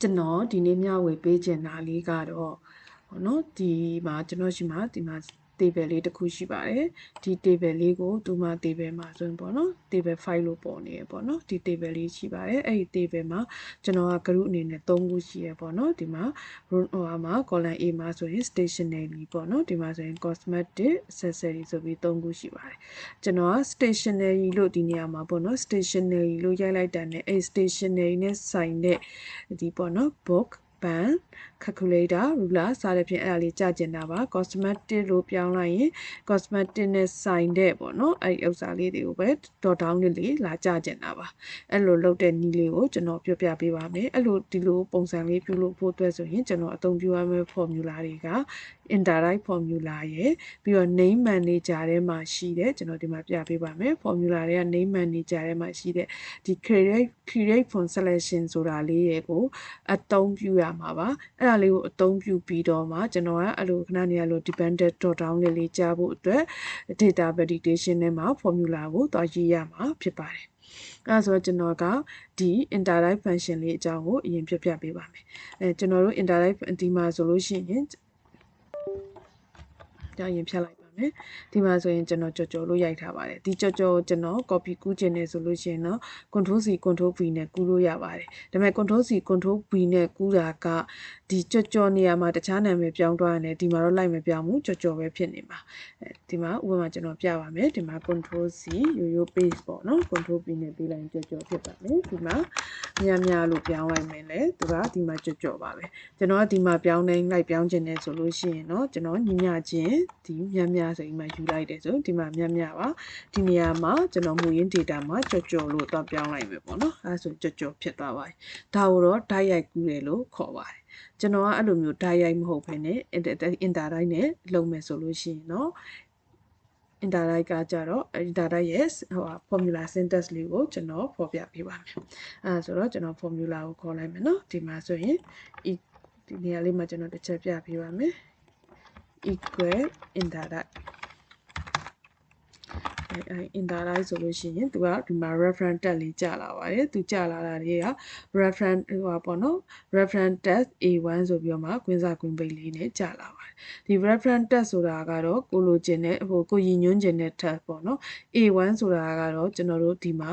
ကျွန်တော်ဒီနေ့မျှဝေပေးချင်တာလေးကတော့ဘောနော်ဒီမှာကျွန်တော်ရှိမှာဒီမှာ table လေးတစ်ခုရှိပါတယ်ဒီ table လေးကိုဒီမှာ table မှာဆိုရင်ပေါ့နော် table file လို့ပေါ်နေရပေါ့နော်ဒီ table လေးရှိပါတယ်အဲ့ဒီ table မှာကျွန်တော်က group အနေနဲ့3ခုရှိရပေါ့နော်ဒီမှာ row ဟိုမှာ column A မှာဆိုရင် stationery ပေါ့နော်ဒီမှာဆိုရင် cosmetic accessory ဆိုပြီး3ခုရှိပါတယ်ကျွန်တော်က stationery လို့ဒီနေရာမှာပေါ့နော် stationery လို့ရိုက်လိုက်တာနဲ့အဲ့ stationery နဲ့ဆိုင်တဲ့ဒီပေါ့နော် book pen calculator ruler စသဖြင့်အဲ့ဒါလေးကြာကျင်တာပါ cosmetic လို့ပြောင်းလိုက်ရင် cosmetic နဲ့ဆိုင်တဲ့ပေါ့နော်အဲ့ဒီဥစ္စာလေးတွေကိုပဲ dot down လေးလေးလာကြာကျင်တာပါအဲ့လိုလုပ်တဲ့နည်းလေးကိုကျွန်တော်ပြောပြပေးပါမယ်အဲ့လိုဒီလိုပုံစံလေးပြုလုပ်ဖို့အတွက်ဆိုရင်ကျွန်တော်အသုံးပြုရမယ့် formula တွေက indirect formula ရယ်ပြီးတော့ name manager ထဲမှာရှိတဲ့ကျွန်တော်ဒီမှာပြပေးပါမယ် formula တွေက name manager ထဲမှာရှိတဲ့ဒီ create create from selection ဆိုတာလေးရယ်ကိုအသုံးပြုရမှာပါအဲ့ဒါလေးကိုအသုံးပြုပြီးတော့မှကျွန်တော်ကအဲ့လိုခဏနေရလို့ dependent dot down လေးလေးကြားဖို့အတွက် data validation ထဲမှာ formula ကိုသွားရေးရမှာဖြစ်ပါတယ်အဲဆိုတော့ကျွန်တော်ကဒီ interlive function လေးအကြောင်းကိုအရင်ပြပြပေးပါမယ်အဲကျွန်တော်တို့ interlive ဒီမှာဆိုလို့ရှိရင်ကြောင်ရင်ဖြတ်လိုက် ပါတယ်ဒီမှာဆိုရင်ကျွန်တော်ကြော်ကြော်လို့ရိုက်ထားပါတယ်ဒီကြော်ကြော်ကိုကျွန်တော် copy ကူးခြင်းနဲ့ဆိုလို့ရှိရင်တော့ control C control V နဲ့ကူးလို့ရပါတယ်ဒါပေမဲ့ control C control V နဲ့ကူးတာကဒီကြော်ကြော်နေရာမှာတခြားနာမည်ပြောင်းသွားရတယ်ဒီမှာတော့လိုက်မပြောင်းဘူးကြော်ကြော်ပဲဖြစ်နေမှာဒီမှာဥပမာကျွန်တော်ပြပါမယ်ဒီမှာ control C ရိုးရိုး page ပေါ့နော် control V နဲ့ပေးလိုက်ကြော်ကြော်ဖြစ်ပါမယ်ဒီမှာများများလို့ပြောင်းလိုက်မယ်လေသူကဒီမှာကြော်ကြော်ပါပဲကျွန်တော်ကဒီမှာပြောင်းနေလိုက်ပြောင်းခြင်းနဲ့ဆိုလို့ရှိရင်တော့ကျွန်တော်ညညချင်းဒီများများမြဆိုပြီးမှယူလိုက်တယ်ဆိုဒီမှာမြမြပါဒီနေရာမှာကျွန်တော်မူရင်း data မှာကြော်ကြော်လို့တော့ပြောင်းလိုက်ပဲပေါ့နော်အဲဆိုကြော်ကြော်ဖြစ်သွားပါတယ်ဒါကိုတော့ဓာတ်ရိုက်ကူးတယ်လို့ခေါ်ပါတယ်ကျွန်တော်ကအဲ့လိုမျိုးဓာတ်ရိုက်မဟုတ်ဘဲနဲ့ enter တိုင်းနဲ့လုပ်မယ်ဆိုလို့ရှိရင်တော့ enter တိုင်းကကြတော့ enter တိုင်းရဲ့ဟို formula syntax လေးကိုကျွန်တော်ဖော်ပြပေးပါမယ်အဲဆိုတော့ကျွန်တော် formula ကိုခေါ်လိုက်မယ်နော်ဒီမှာဆိုရင်ဒီနေရာလေးမှာကျွန်တော်တစ်ချက်ပြပေးပါမယ် equal interdict အဲ interlive ဆိုလို့ရှိရင်သူကဒီမှာ reference tag လေးကြာလာပါတယ်သူကြာလာတာတွေက reference ဟိုပါပေါ့နော် reference tag A1 ဆိုပြီးတော့မှကွင်းစာကွင်းပိတ်လေးနဲ့ကြာလာပါတယ်ဒီ reference tag ဆိုတာကတော့ကိုလိုချင်တဲ့ဟိုကိုရည်ညွှန်းချင်တဲ့ tag ပေါ့နော် A1 ဆိုတာကတော့ကျွန်တော်တို့ဒီမှာ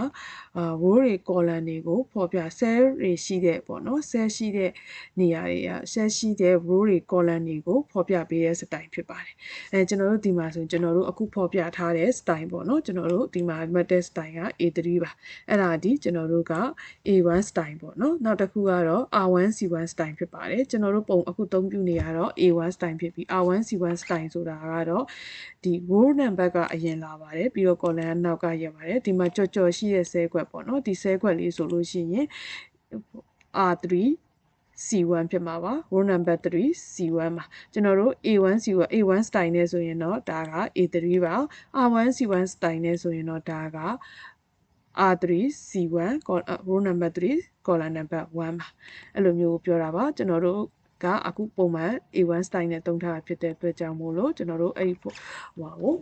အာ row တွေ column တွေကိုဖော်ပြ cell တွေရှိတဲ့ပေါ့နော် cell ရှိတဲ့နေရာတွေက cell ရှိတဲ့ row တွေ column တွေကိုဖော်ပြပေးတဲ့ style ဖြစ်ပါတယ်အဲကျွန်တော်တို့ဒီမှာဆိုရင်ကျွန်တော်တို့အခုဖော်ပြထားတဲ့ style ပေါ့နော်ကျွန်တော်တို့ဒီမှာ matter style က A3 ပါအဲ့ဒါဒီကျွန်တော်တို့က A1 style ပေါ့နော်နောက်တစ်ခုကတော့ R1 C1 style ဖြစ်ပါတယ်ကျွန်တော်တို့ပုံအခုသုံးပြုနေရတော့ A1 style ဖြစ်ပြီး R1 C1 style ဆိုတာကတော့ဒီ row number ကအရင်လာပါတယ်ပြီးတော့ column ကနောက်ကရပါတယ်ဒီမှာကြော်ကြော်ရှိတဲ့ဆဲခွက်ပေါ့နော်ဒီဆဲခွက်လေးဆိုလို့ရှိရင် R3 C1 ဖြစ်မှာပါ row number 3 C1 ပါကျွန်တော်တို့ A1 C1 A1 style နဲ့ဆိုရင်တော့ဒါက A3 ပါ R1 C1 style နဲ့ဆိုရင်တော့ဒါက R3 C1 row number 3 column number 1ပါအဲ့လိုမျိုးပြောတာပါကျွန်တော်တို့ကအခုပုံမှန် A1 style နဲ့တုံးထားတာဖြစ်တဲ့အတွက်ကြောင့်မို့လို့ကျွန်တော်တို့အဲ့ဒီဟိုဟာကို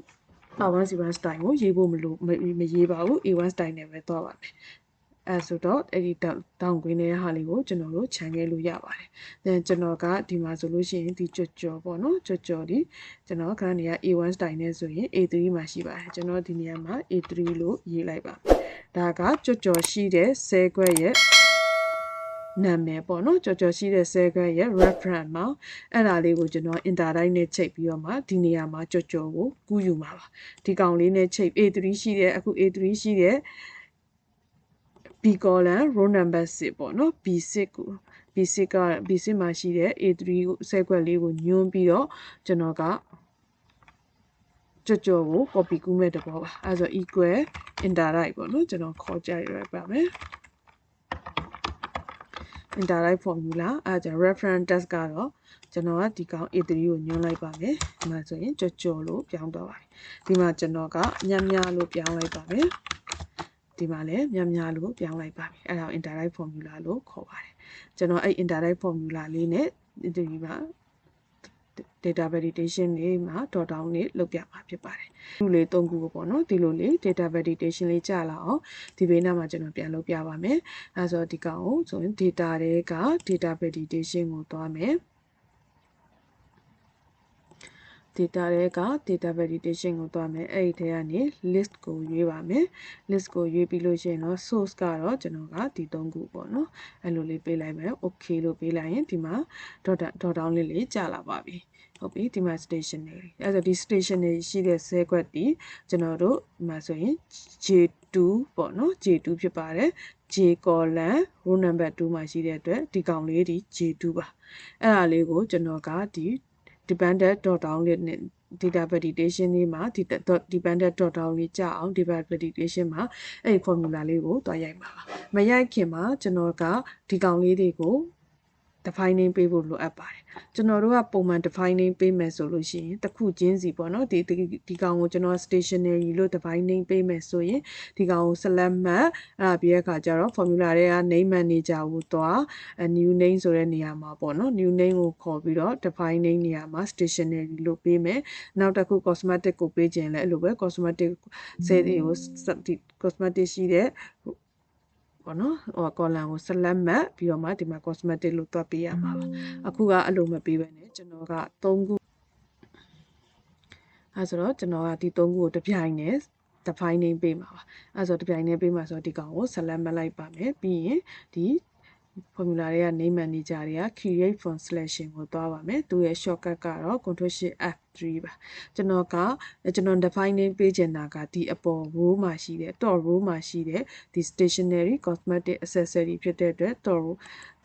R1 C1 style ကိုရေးဖို့မလို့မရေးပါဘူး A1 style နဲ့ပဲသွားပါမယ် အဲဆိုတော့အဲ့ဒီတောင်ကွင်းတဲ့ဟာလေးကိုကျွန်တော်တို့ခြံခဲ့လို့ရပါတယ်။ then ကျွန်တော်ကဒီမှာဆိုလို့ရှိရင်ဒီကြော်ကြော်ပေါ့နော်ကြော်ကြော်ဒီကျွန်တော်ခဏနေရ A1 style နဲ့ဆိုရင် A3 မှာရှိပါတယ်။ကျွန်တော်ဒီနေရာမှာ A3 လို့ရေးလိုက်ပါ။ဒါကကြော်ကြော်ရှိတဲ့ဆဲခွက်ရဲ့နာမည်ပေါ့နော်ကြော်ကြော်ရှိတဲ့ဆဲခွက်ရဲ့ reference မှာအဲ့ဒါလေးကိုကျွန်တော် interdict နဲ့ချိန်ပြီးတော့မှဒီနေရာမှာကြော်ကြော်ကိုကူးယူမှာပါဒီကောင်လေးနဲ့ချိန် A3 ရှိတဲ့အခု A3 ရှိတဲ့ B column row number 6ပေါ့နော် B6 ကို B6 က B6 မှာရှိတဲ့ A3 ကိုဆဲခွက်လေးကိုညွှန်းပြီးတော့ကျွန်တော်ကကြော်ကြော်ကို copy ကူးမဲ့တဘောပါအဲဆို equal interdict ပေါ့နော်ကျွန်တော်ခေါ်ကြရပါမယ် interlive formula အဲဒါ reference test ကတော့ကျွန်တော်ကဒီကောင် A3 ကိုညွှန်းလိုက်ပါမယ်ဒီမှာဆိုရင်ကြော်ကြော်လို့ပြောင်းသွားပါတယ်ဒီမှာကျွန်တော်ကညံ့ညံ့လို့ပြောင်းလိုက်ပါမယ် ဒီမှာလည်းများများလို့ပြောင်းလိုက်ပါပြီအဲ့ဒါကို interlive formula လို့ခေါ်ပါတယ်ကျွန်တော်အဲ့ interlive formula လေးနဲ့ဒီမှာ data validation တွေမှာ dot down တွေလုပ်ပြမှာဖြစ်ပါတယ်။ဒီလေးသုံးခုကိုပေါ့နော်ဒီလိုလေး data validation လေးကြာလာအောင်ဒီဘေးနားမှာကျွန်တော်ပြန်လုပ်ပြပါမယ်။အဲဆိုဒီကောင်ကိုဆိုရင် data တွေက data validation ကိုသွားမယ်။ data တွေက data validation ကိုတွားမယ်အဲ့ဒီထဲကနေ list ကိုရွေးပါမယ် list ကိုရွေးပြီးလို့ရှိရင်တော့ source ကတော့ကျွန်တော်ကဒီ၃ခုပေါ့နော်အဲ့လိုလေးပေးလိုက်မယ် okay လို့ပေးလိုက်ရင်ဒီမှာ dot dot down လေးလေးကြာလာပါပြီဟုတ်ပြီဒီမှာ stationary အဲ့ဒါဒီ stationary ရှိတဲ့ cell quad ဒီကျွန်တော်တို့ဒီမှာဆိုရင် J2 ပေါ့နော် J2 ဖြစ်ပါတယ် J column row number 2မှာရှိတဲ့အတွက်ဒီကောင်လေးဒီ J2 ပါအဲ့ဒါလေးကိုကျွန်တော်ကဒီ dependent dot down လေးနဲ့ data validation လေးမှာဒီ dependent dot down လေးကြာအောင် data validation မှာအဲ့ဒီ formula လေးကိုတွားရိုက်ပါပါမရိုက်ခင်မှာကျွန်တော်ကဒီကောင်လေးတွေကို defining ပေးဖို့လိုအပ်ပါတယ်ကျွန်တော်တို့ကပုံမှန် defining ပေးမယ်ဆိုလို့ရှိရင်တစ်ခုချင်းစီပေါ့နော်ဒီဒီကောင်ကိုကျွန်တော် stationary လို့ defining ပေးမယ်ဆိုရင်ဒီကောင်ကို select မှတ်အဲ့ဒါပြီးတဲ့အခါကျတော့ formula တွေက name manager ကိုသွား new name ဆိုတဲ့နေရာမှာပေါ့နော် new name ကိုခေါ်ပြီးတော့ defining နေရာမှာ stationary လို့ပေးမယ်နောက်တစ်ခု cosmetic ကိုပေးခြင်းလဲအဲ့လိုပဲ cosmetic ဆဲတွေကို cosmetic ရှိတဲ့ ပေါ့နော်ဟို column ကို select မှတ်ပြီးတော့မှဒီမှာ cosmetic လို့တွက်ပေးရမှာပါအခုကအဲ့လိုမပေးဘဲနဲ့ကျွန်တော်က3ခုအဲဆိုတော့ကျွန်တော်ကဒီ3ခုကိုတစ်ပြိုင်နဲ့ defining ပေးမှာပါအဲဆိုတစ်ပြိုင်နဲ့ပေးမှာဆိုတော့ဒီကောင်ကို select မှတ်လိုက်ပါမယ်ပြီးရင်ဒီ formula တွေက name manager တွေက create from selection ကိုသွားပါမယ်သူရဲ့ shortcut ကတော့ control shift f3 ပါကျွန်တော်ကကျွန်တော် defining ပေးချင်တာကဒီအပေါ် row မှာရှိတဲ့ top row မှာရှိတဲ့ဒီ stationary cosmetic accessory ဖြစ်တဲ့အတွက် top row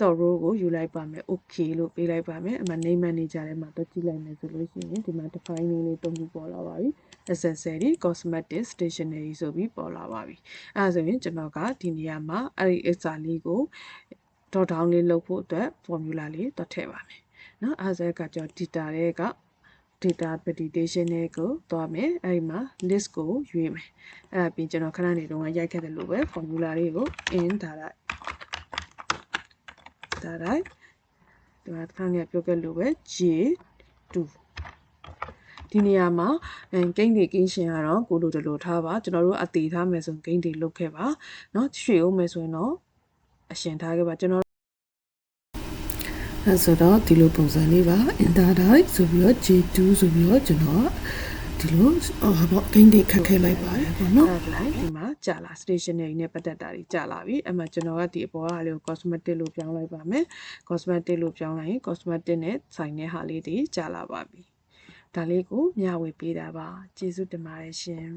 top row ကိုယူလိုက်ပါမယ် okay လို့ပေးလိုက်ပါမယ်အမှ name manager ထဲမှာတော့ကြည့်လိုက်မယ်ဆိုလို့ရှိရင်ဒီမှာ defining လေးတုံးခုပေါ်လာပါပြီ accessory cosmetic stationery ဆိုပြီးပေါ်လာပါပြီအဲဒါဆိုရင်ကျွန်တော်ကဒီနေရာမှာအဲ့ဒီ extra လေးကို dot down လေးလုပ်ဖို့အတွက် formula လေးတွတ်ထည့်ပါမယ်เนาะအဲဒါကကြောင့် data တွေက data validation တွေကိုသွားမယ်အဲ့ဒီမှာ list ကိုရွေးမယ်အဲ့ဒါပြီးကျွန်တော်ခဏနေတော့ရိုက်ခဲ့တယ်လို့ပဲ formula လေးကို in ထားလိုက်ထားလိုက်ဒီမှာခဏနေပြောခဲ့လို့ပဲ J2 ဒီနေရာမှာအဲဂိမ်းတွေကင်းရှင်ကတော့ကိုလိုတလိုထားပါကျွန်တော်တို့အသေးထားမယ်ဆိုဂိမ်းတွေလုတ်ခဲ့ပါเนาะရွှေအောင်မယ်ဆိုရင်တော့ အရှင်ထားခဲ့ပါကျွန်တော်အဲဆိုတော့ဒီလိုပုံစံလေးပါ intertype ဆိုပြီးတော့ J2 ဆိုပြီးတော့ကျွန်တော်ဒီလိုဟာပေါ့ဂိမ်းတွေခတ်ခဲလိုက်ပါတယ်ပေါ့နော်အဲ့ဒါဒီမှာကြာလာ stationery နဲ့ပတ်သက်တာတွေကြာလာပြီအဲ့မှာကျွန်တော်ကဒီအပေါ်ကလေးကို cosmetic လို့ပြောင်းလိုက်ပါမယ် cosmetic လို့ပြောင်းလိုက်ရင် cosmetic နဲ့ဆိုင်တဲ့ဟာလေးတွေကြာလာပါပြီဒါလေးကိုမျှဝေပေးတာပါကျေးဇူးတင်ပါတယ်ရှင်